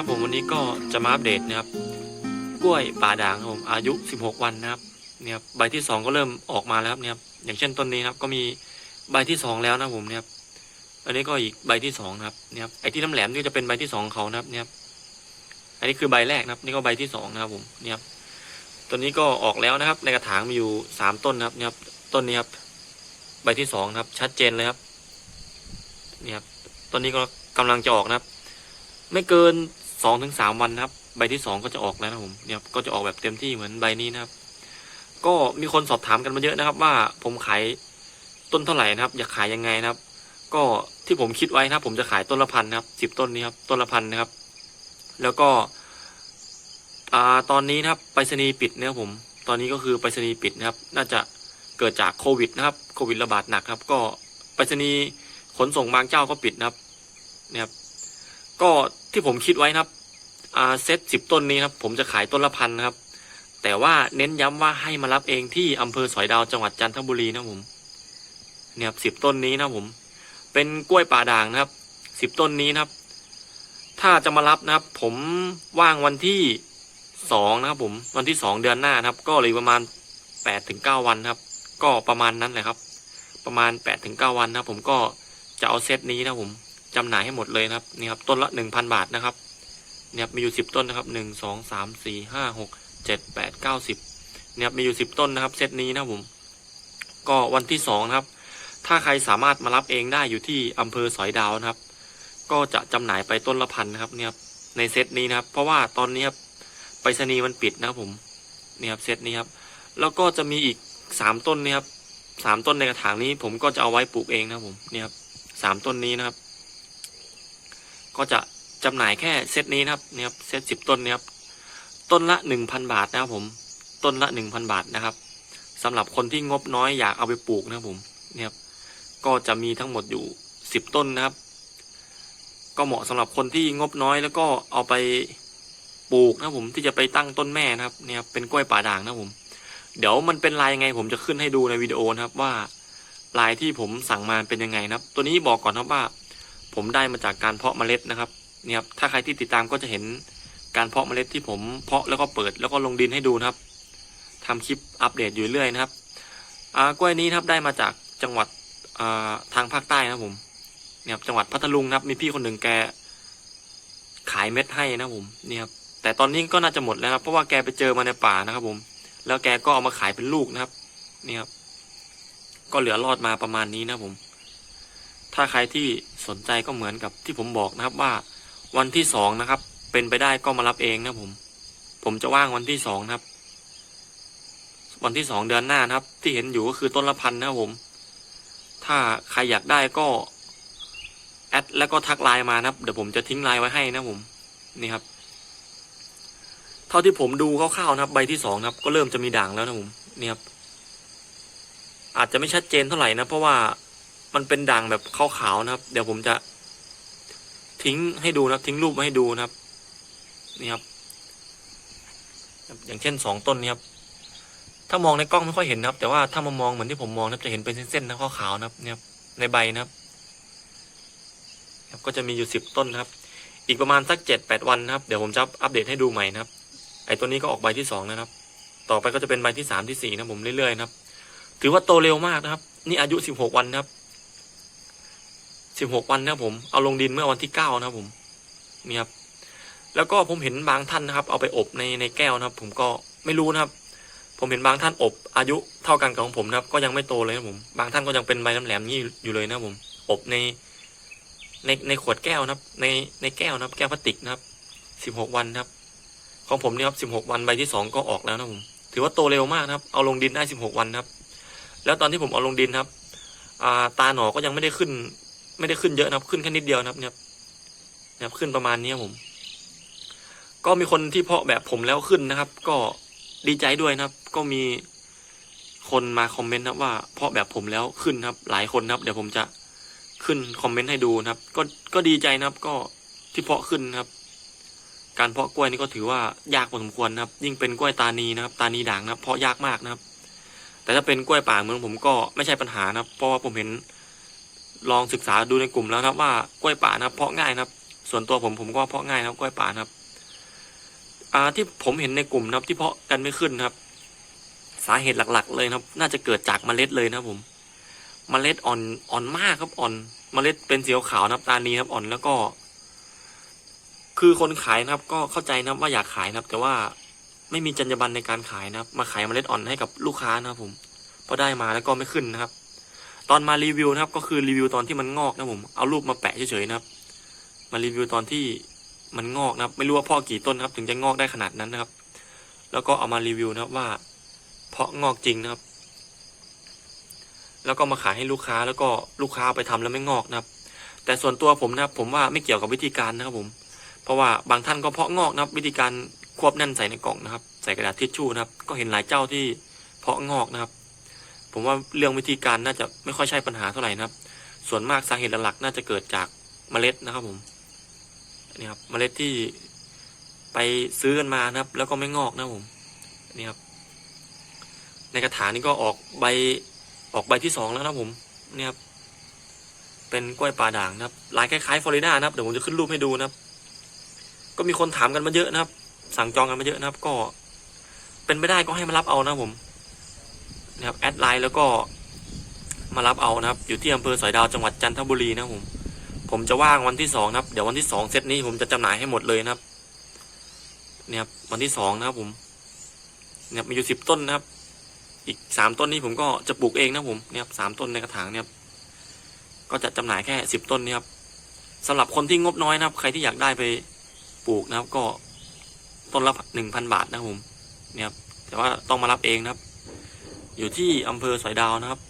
ครับผมวันนี้ก็จะมาอัปเดตนะครับ กล้วยป่าด่างครับผมอายุ 16 วันนะครับเนี่ยครับใบที่ 2 ก็เริ่มออกมาแล้วครับเนี่ยครับอย่างเช่นต้นนี้ครับก็มีใบที่ 2 แล้วนะครับผมเนี่ยครับอันนี้ก็อีกใบที่2นะครับเนี่ยครับไอ้ที่น้ำแหลมนี่จะเป็นใบที่2ของเขานะครับเนี่ยครับอันนี้คือใบแรกนะครับ นี่ก็ใบที่2นะครับผมเนี่ยครับต้นนี้ก็ออกแล้วนะครับ ในกระถางมีอยู่ 3 ต้นนะครับเนี่ยครับต้นนี้ครับใบที่2นะครับ ชัดเจนเลยครับเนี่ยครับต้นนี้ก็กำลังจะออกนะครับ ไม่เกิน สองถึงสามวันนะครับ ใบที่สองก็จะออกแล้วนะผมเนี่ยก็จะออกแบบเต็มที่เหมือนใบนี้นะครับ ก็มีคนสอบถามกันมาเยอะนะครับ ว่าผมขายต้นเท่าไหร่นะครับ อยากขายยังไงนะครับ ก็ที่ผมคิดไว้นะครับ ผมจะขายต้นละพันนะครับสิบต้นนี้ครับต้นละพันนะครับ แล้วก็อ่าตอนนี้นะครับไปรษณีย์ปิดนะครับผม ตอนนี้ก็คือไปรษณีย์ปิดนะครับ น่าจะเกิดจากโควิดนะครับโควิดระบาดหนักครับ ก็ไปรษณีย์ขนส่งบางเจ้าก็ปิดนะครับเนี่ยครับ ก็ที่ผมคิดไว้นะครับเซตสิบต้นนี้นะครับ ผมจะขายต้นละพันนะครับ แต่ว่าเน้นย้ำว่าให้มารับเองที่อำเภอสอยดาวจังหวัดจันทบุรีนะผม เนี่ยสิบต้นนี้นะผม เป็นกล้วยป่าด่างนะครับสิบต้นนี้นะครับ ถ้าจะมารับนะครับ ผมว่างวันที่สองนะครับผมวันที่สองเดือนหน้านะครับ ก็เลยประมาณแปดถึงเก้าวันครับ ก็ประมาณนั้นแหละครับ ประมาณแปดถึงเก้าวันนะครับผมก็จะเอาเซตนี้นะผม จำหน่ายให้หมดเลยนะครับนี่ครับต้นละหนึ่งพันบาทนะครับเนี่ยมีอยู่สิบต้นนะครับหนึ่งสองสามสี่ห้าหกเจ็ดแปดเก้าสิบเนี่ยมีอยู่สิบต้นนะครับเซตนี้นะผมก็วันที่สองนะครับ ถ้าใครสามารถมารับเองได้อยู่ที่อำเภอสอยดาวนะครับ ก็จะจำหน่ายไปต้นละพันนะครับเนี่ยครับในเซตนี้นะครับ เพราะว่าตอนนี้ครับไปรษณีย์มันปิดนะครับผมเนี่ยครับเซตนี้ครับ แล้วก็จะมีอีกสามต้นนี่ครับสามต้นในกระถางนี้ผมก็จะเอาไว้ปลูกเองนะครับผมเนี่ยครับสามต้นนี้นะครับ ก็จะจำหน่ายแค่เซตนี้นะครับเนี่ยครับเซตสิบต้นเนี่ยครับต้นละหนึ่งพันบาทนะครับผมต้นละหนึ่งพันบาทนะครับสำหรับคนที่งบน้อยอยากเอาไปปลูกนะครับผมเนี่ยครับก็จะมีทั้งหมดอยู่สิบต้นนะครับ ก็เหมาะสำหรับคนที่งบน้อยแล้วก็เอาไปปลูกนะครับผมที่จะไปตั้งต้นแม่นะครับเนี่ยครับเป็นกล้วยป่าด่างนะครับผม เดี๋ยวมันเป็นลายยังไงผมจะขึ้นให้ดูในวิดีโอนะครับว่าลายที่ผมสั่งมาเป็นยังไงนะครับ ตัวนี้บอกก่อนนะครับว่า ผมได้มาจากการเพาะเมล็ดนะครับเนี่ยครับถ้าใครที่ติดตามก็จะเห็นการเพาะเมล็ดที่ผมเพาะแล้วก็เปิดแล้วก็ลงดินให้ดูนะครับทำคลิปอัปเดตอยู่เรื่อยนะครับอ่ากล้วยนี้ครับได้มาจากจังหวัดอ่าทางภาคใต้นะผมเนี่ยครับจังหวัดพัทลุงนะครับ มีพี่คนหนึ่งแกขายเม็ดให้นะผมเนี่ยครับแต่ตอนนี้ก็น่าจะหมดแล้วครับเพราะว่าแกไปเจอมาในป่านะครับ ผม แล้วแกก็เอามาขายเป็นลูกนะครับเนี่ยครับ ก็เหลือรอดมาประมาณนี้นะผม ถ้าใครที่สนใจก็เหมือนกับที่ผมบอกนะครับว่าวันที่สองนะครับ เป็นไปได้ก็มารับเองนะผม ผมจะว่างวันที่สองนะครับ วันที่สองเดือนหน้านะครับ ที่เห็นอยู่ก็คือต้นละพันนะครับผม ถ้าใครอยากได้ก็แอดแล้วก็ทักไลน์มานะครับ เดี๋ยวผมจะทิ้งไลน์ไว้ให้นะผมนี่ครับ เท่าที่ผมดูคร่าวๆนะครับ ใบที่สองนะครับ ก็เริ่มจะมีด่างแล้วนะผมนี่ครับอาจจะไม่ชัดเจนเท่าไหร่นะเพราะว่า มันเป็นด่างแบบขาวๆนะครับ เดี๋ยวผมจะ ทิ้งให้ดูนะครับ ทิ้งรูปมาให้ดูนะครับ นี่ครับ อย่างเช่นสองต้นนี้ครับ ถ้ามองในกล้องไม่ค่อยเห็นนะครับ แต่ว่าถ้ามามองเหมือนที่ผมมองนะครับจะเห็นเป็นเส้นๆนะขาวๆนะครับ เนี่ยครับในใบนะครับครับก็จะมีอยู่สิบต้นนะครับ อีกประมาณสักเจ็ดแปดวันนะครับ เดี๋ยวผมจะอัปเดตให้ดูใหม่นะครับ ไอ้ตัวนี้ก็ออกใบที่สองนะครับ ต่อไปก็จะเป็นใบที่สามที่สี่นะผมเรื่อยๆนะครับ ถือว่าโตเร็วมากนะครับ นี่อายุสิบหกวันนะครับ สิบหกวันนะครับผมเอาลงดินเมื่อวันที่เก้านะครับผมนี่ครับแล้วก็ผมเห็นบางท่านนะครับ เอาไปอบในในแก้วนะครับ ผมก็ไม่รู้นะครับ ผมเห็นบางท่านอบ อายุเท่ากันกับของผมนะครับ ก็ยังไม่โตเลยนะผมบางท่านก็ยังเป็นใบน้ำแหลมนี่อยู่เลยนะผม อบใน ในในขวดแก้วนะครับ ในในแก้วนะครับ แก้วพลาสติกนะครับสิบหกวันนะครับ ของผมนี่ครับสิบหกวันใบที่สองก็ออกแล้วนะผมถือว่าโตเร็วมากนะครับ เอาลงดินได้สิบหกวันนะครับ แล้วตอนที่ผมเอาลงดินครับ อ่าตาหนอก็ยังไม่ได้ขึ้น ไม่ได้ขึ้นเยอะนะครับ ขึ้นแค่นิดเดียวนะครับเนี่ยเนี่ยครับขึ้นประมาณนี้ผม ก็มีคนที่เพาะแบบผมแล้วขึ้นนะครับ ก็ดีใจด้วยนะครับ ก็มีคนมาคอมเมนต์นะว่าเพาะแบบผมแล้วขึ้นครับ หลายคนนะครับ เดี๋ยวผมจะขึ้นคอมเมนต์ให้ดูนะครับ ก็ก็ดีใจนะครับ ก็ที่เพาะขึ้นครับ การเพาะกล้วยนี่ก็ถือว่ายากพอสมควรนะครับ ยิ่งเป็นกล้วยตานีนะครับ ตานีด่างนะครับเพาะยากมากนะครับ แต่ถ้าเป็นกล้วยป่าเหมือนผมก็ไม่ใช่ปัญหานะครับ เพราะว่าผมเห็น ลองศึกษาดูในกลุ่มแล้วนะครับว่ากล้วยป่านะครับ เพาะง่ายนะครับ ส่วนตัวผมผมก็เพาะง่ายนะครับกล้วยป่านะครับ อ่าที่ผมเห็นในกลุ่มนะครับ ที่เพาะกันไม่ขึ้นครับ สาเหตุหลัก ๆ เลยครับ น่าจะเกิดจากเมล็ดเลยนะครับ ผมเมล็ดอ่อนอ่อนมากครับอ่อนเมล็ดเป็นสีขาวนะครับตานีนะครับอ่อนแล้วก็ คือคนขายนะครับ ก็เข้าใจนะครับว่าอยากขายนะครับ แต่ว่าไม่มีจรรยาบรรณในการขายนะครับ มาขายเมล็ดอ่อนให้กับลูกค้านะครับ ผมพอได้มาแล้วก็ไม่ขึ้นนะครับ ตอนมารีวิวนะครับ ก็คือรีวิวตอนที่มันงอกนะผมเอารูปมาแปะเฉยๆนะครับ มารีวิวตอนที่มันงอกนะครับ ไม่รู้ว่าพ่อกี่ต้นครับ ถึงจะงอกได้ขนาดนั้นนะครับ แล้วก็เอามารีวิวนะครับว่า เพาะงอกจริงนะครับ แล้วก็มาขายให้ลูกค้าแล้วก็ลูกค้าไปทำแล้วไม่งอกนะครับ แต่ส่วนตัวผมนะครับ ผมว่าไม่เกี่ยวกับวิธีการนะครับผม เพราะว่าบางท่านก็เพาะงอกนะครับ วิธีการควบแน่นใส่ในกล่องนะครับ ใส่กระดาษทิชชู่นะครับ ก็เห็นหลายเจ้าที่เพาะงอกนะครับ ผมว่าเรื่องวิธีการน่าจะไม่ค่อยใช่ปัญหาเท่าไหร่นะครับ ส่วนมากสาเหตุหลักๆน่าจะเกิดจากเมล็ดนะครับผมนี่ครับเมล็ดที่ไปซื้อกันมานะครับ แล้วก็ไม่งอกนะผมนี่ครับ ในกระถางนี้ก็ออกใบออกใบที่สองแล้วนะผมนี่ครับเป็นกล้วยป่าด่างนะครับลายคล้ายๆฟลอริดานะครับเดี๋ยวผมจะขึ้นรูปให้ดูนะครับ ก็มีคนถามกันมาเยอะนะครับ สั่งจองกันมาเยอะนะครับ ก็เป็นไปได้ก็ให้มารับเอานะผม นะครับแอดไลน์แล้วก็มารับเอานะครับ อยู่ที่อำเภอสอยดาวจังหวัดจันทบุรีนะครับผมผมจะว่างวันที่สองนะครับ เดี๋ยววันที่สองเซตนี้ผมจะจำหน่ายให้หมดเลยนะครับ เนี่ยครับวันที่สองนะครับ ผม เนี่ยมีอยู่สิบต้นนะครับ อีกสามต้นนี้ผมก็จะปลูกเองนะผมเนี่ยครับสามต้นในกระถางเนี่ยครับก็จะจำหน่ายแค่สิบต้นเนี่ยครับสำหรับคนที่งบน้อยนะครับ ใครที่อยากได้ไปปลูกนะครับ ก็ต้นละหนึ่งพันบาทนะผม เนี่ยครับแต่ว่าต้องมารับเองนะครับ อยู่ที่อำเภอสอยดาวนะครับ